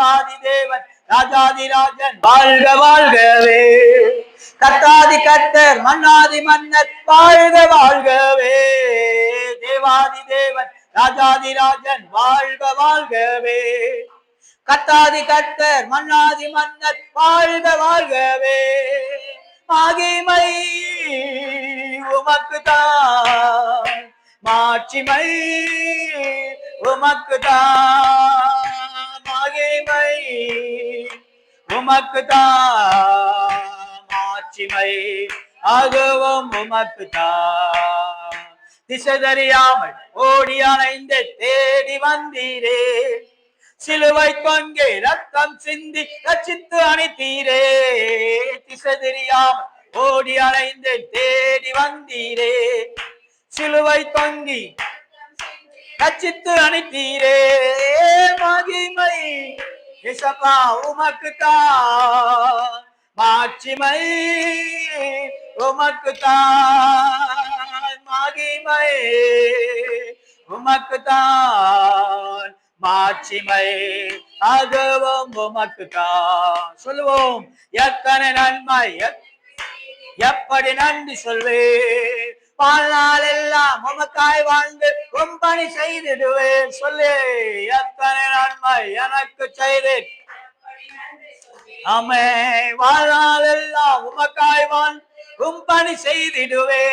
தேவாதி தேவன் ராஜாதி ராஜன். வாழ்க வாழ்கவே. கத்தாதி கத்தர் மன்னாதி மன்னர் வாழ்க வாழ்கவே. தேவாதி தேவன் ராஜாதி ராஜன் வாழ்க வாழ்கவே. கத்தாதி கத்தர் மன்னாதி மன்னர் வாழ்க வாழ்கவே. மகிமை உமக்கு தான். மாட்சிமை உமக்கு தான். மகிமை உமக்கு தான் மாட்சிமை அதுவும் உமக்கு தான் திசை தெரியாமல் ஓடி அணைந்து தேடி வந்தீரே. சிலுவை கொங்கே ரத்தம் சிந்தி ரச்சித்து அணித்தீரே. திசை தெரியாமல் ஓடி அணைந்து தேடி வந்தீரே. சிலுவை தொங்கி ரச்சித்து அனுப்பீரே மகிமை இசப்பா உமக்கு மாட்சிமை உமக்கு மகிமை உமக்கு தான் மாட்சிமை அதுவும் உமக்குதான் சொல்லுவோம் எத்தனை நன்மை எத்- எப்படி நன்றி சொல்வேன்? வாழ்நாள் எல்லாம் உமக்காய் வாழ்ந்து உம்பணி செய்திடுவேன். சொல்லு எத்தனை நன்மை எனக்கு செய்தேன் அமே வாழ்நாள் எல்லாம் உமக்காய் வாழ்ந்து உம்பணி செய்திடுவே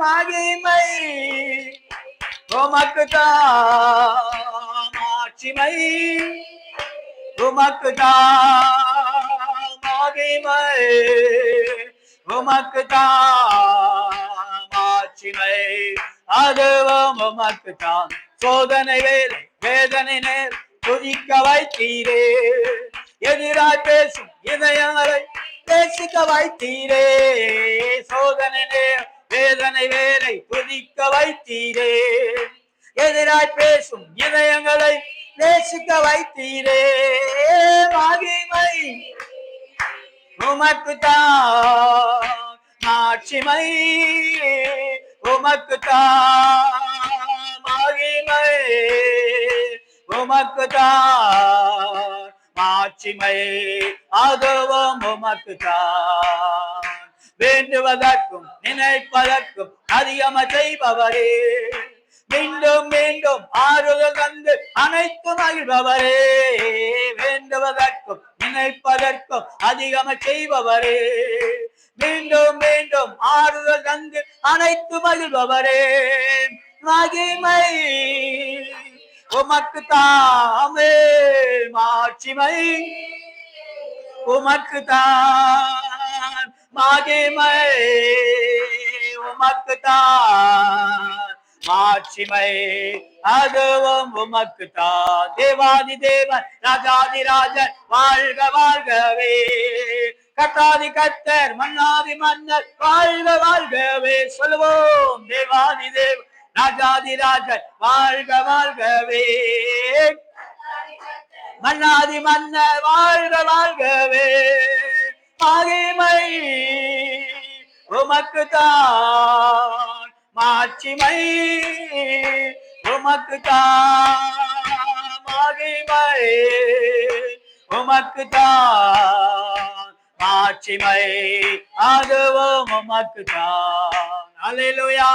மகிமை உமக்கு தாட்சிமை உமக்கு மகிமை உமக்கு தான் தாட்சிமை அதுவும் உமக்கு தான் சோதனை வேலை வேதனை நேர் துதிக்க வைத்தீரே. எதிராய் பேசும் இதயங்களை பேசிக்க வைத்தீரே. சோதனை நேர் வேதனை வேலை துதிக்க வைத்தீரே. எதிராய் பேசும் இதயங்களை நேசிக்க வைத்தீரே. மகிமை உமக்கு தான் மாட்சிமை. உமக்கு மகிமை. உமக்கு மாட்சிமை. அதுவும் உமக்கு வேண்டுவதற்கும் நினைப்பதற்கும் அதிகம செய்பவரே. மீண்டும் மீண்டும் ஆறுதல் தந்து அனைத்து மகிழ்பவரே. வேண்டுவதற்கும் நினைப்பதற்கும் அதிகம செய்பவரே. மீண்டும் மீண்டும் ஆறுதல் தந்து அனைத்து மகிழ்பவரே. மகிமை உமக்கு தாமே மாட்சிமை உமக்கு தான் மகிமை உமக்கு தான் மாட்சிமை அதுவும் உமக்கு தான் தேவாதி தேவன் ராஜாதி ராஜன் வாழ்க வாழ்கவே. கட்டாதி கத்தர் மன்னாதி மன்னர் வாழ்க வாழ்கவே சொல்லுவோம். தேவாதி தேவன் ராஜாதி ராஜன் வாழ்க வாழ்கவே மன்னாதி மன்னர் வாழ்க வாழ்கவே மகிமை உமக்கு தான் மாட்சிமை உமக்கு தான் மகிமை உமக்கு தான் மாட்சிமை அதுவும் உமக்கு தான் அலையிலுயா